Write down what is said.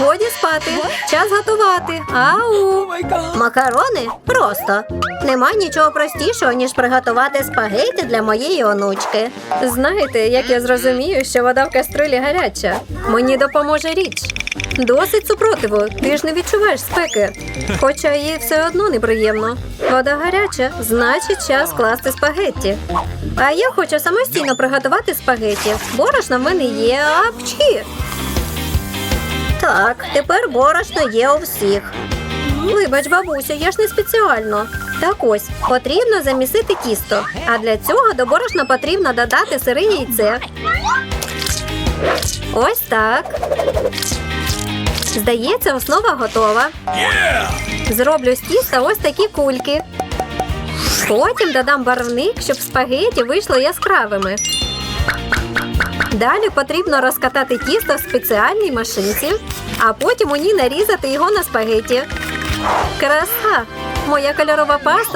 годі спати. Час готувати. Ау! Макарони? Просто. Нема нічого простішого, ніж приготувати спагеті для моєї онучки. Знаєте, як я зрозумію, що вода в каструлі гаряча. Мені допоможе річ. Досить супротиву, ти ж не відчуваєш спеки. Хоча їй все одно неприємно. Вода гаряча, значить час класти спагетті. А я хочу самостійно приготувати спагетті. Борошна в мене є, апчі. Так, тепер борошно є у всіх. Вибач, бабуся, я ж не спеціально. Так ось, потрібно замісити тісто. А для цього до борошна потрібно додати сире яйце. Ось так. Здається, основа готова. Зроблю з тіста ось такі кульки. Потім додам барвник, щоб спагеті вийшли яскравими. Далі потрібно розкатати тісто в спеціальній машинці, а потім у ній нарізати його на спагеті. Краса! Моя кольорова паста